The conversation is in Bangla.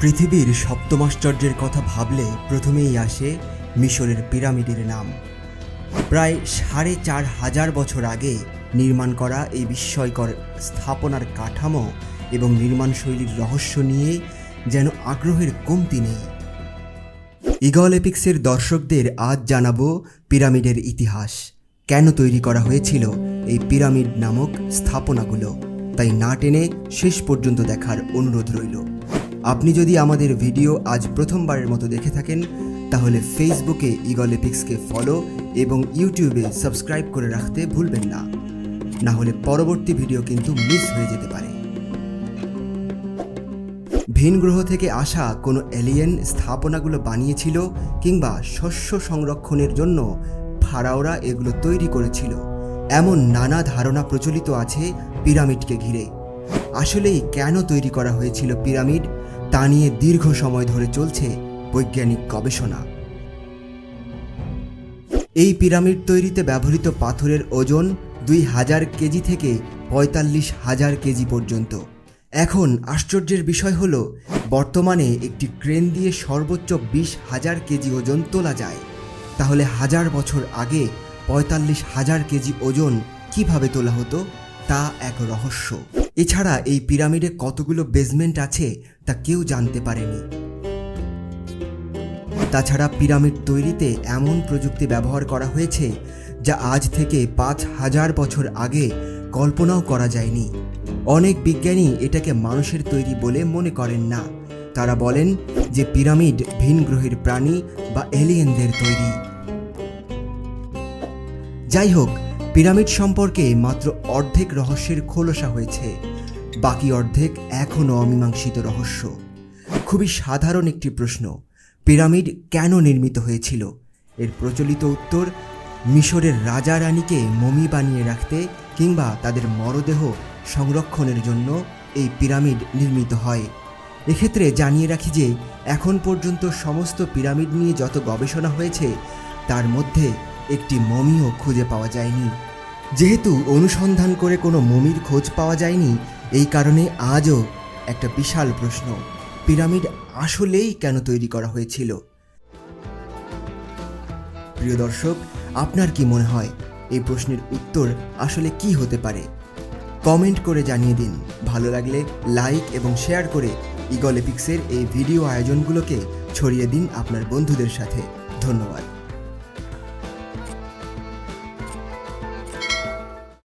পৃথিবীর সপ্তমাশ্চর্যের কথা ভাবলে প্রথমেই আসে মিশরের পিরামিডের নাম। প্রায় সাড়ে চার হাজার বছর আগে নির্মাণ করা এই বিস্ময়কর স্থাপনার কাঠামো এবং নির্মাণশৈলীর রহস্য নিয়ে যেন আগ্রহের কমতি নেই। ইগল এপিক্সের দর্শকদের আজ জানাব পিরামিডের ইতিহাস। কেন তৈরি করা হয়েছিল এই পিরামিড নামক স্থাপনাগুলো? তাই না টেনে শেষ পর্যন্ত দেখার অনুরোধ রইল। আপনি যদি আমাদের ভিডিও আজ প্রথমবারের মতো দেখে থাকেন, তাহলে ফেসবুকে ইগল এপিক্সকে ফলো এবং ইউটিউবে সাবস্ক্রাইব করে রাখতে ভুলবেন না। না হলে পরবর্তী ভিডিও কিন্তু মিস হয়ে যেতে পারে। ভিন গ্রহ থেকে আসা কোনো এলিয়েন স্থাপনাগুলো বানিয়েছিল কিংবা শস্য সংরক্ষণের জন্য ফারাওরা এগুলো তৈরি করেছিল। এমন নানা ধারণা প্রচলিত আছে পিরামিডকে ঘিরে। আসলেই কেন তৈরি করা হয়েছিল পিরামিড? তা নিয়ে দীর্ঘ সময় ধরে চলছে বৈজ্ঞানিক গবেষণা। এই পিরামিড তৈরিতে ব্যবহৃত পাথরের ওজন দুই হাজার কেজি থেকে পঁয়তাল্লিশ হাজার কেজি পর্যন্ত। এখন আশ্চর্যের বিষয় হল, বর্তমানে একটি ক্রেন দিয়ে সর্বোচ্চ বিশ হাজার কেজি ওজন তোলা যায়। তাহলে হাজার বছর আগে পঁয়তাল্লিশ হাজার কেজি ওজন কীভাবে তোলা হতো, তা এক রহস্য। এছাড়া এই পিরামিডে কতগুলো বেসমেন্ট আছে তা কেউ জানতে পারেনি। তাছাড়া পিরামিড তৈরিতে এমন প্রযুক্তি ব্যবহার করা হয়েছে যা আজ থেকে পাঁচ হাজার বছর আগে কল্পনাও করা যায়নি। অনেক বিজ্ঞানী এটাকে মানুষের তৈরি বলে মনে করেন না। তারা বলেন যে পিরামিড ভিন গ্রহের প্রাণী বা এলিয়েনদের তৈরি। যাই হোক পিরামিড সম্পর্কে মাত্র অর্ধেক রহস্যের খোলসা হয়েছে। বাকি অর্ধেক এখনও অমীমাংসিত রহস্য। খুবই সাধারণ একটি প্রশ্ন, পিরামিড কেন নির্মিত হয়েছিল? এর প্রচলিত উত্তর, মিশরের রাজা রানীকে মমি বানিয়ে রাখতে কিংবা তাদের মরদেহ সংরক্ষণের জন্য এই পিরামিড নির্মিত হয়। এক্ষেত্রে জানিয়ে রাখি যে, এখন পর্যন্ত সমস্ত পিরামিড নিয়ে যত গবেষণা হয়েছে, তার মধ্যে একটি মমিও খুঁজে পাওয়া যায়নি। যেহেতু অনুসন্ধান করে কোনো মমির খোঁজ পাওয়া যায়নি, এই কারণে আজও একটা বিশাল প্রশ্ন, পিরামিড আসলেই কেন তৈরি করা হয়েছিল? প্রিয় দর্শক, আপনার কি মনে হয়, এই প্রশ্নের উত্তর আসলে কি হতে পারে? কমেন্ট করে জানিয়ে দিন। ভালো লাগলে লাইক এবং শেয়ার করে ইগল এপিক্সের এই ভিডিও আয়োজনগুলোকে ছড়িয়ে দিন আপনার বন্ধুদের সাথে। ধন্যবাদ।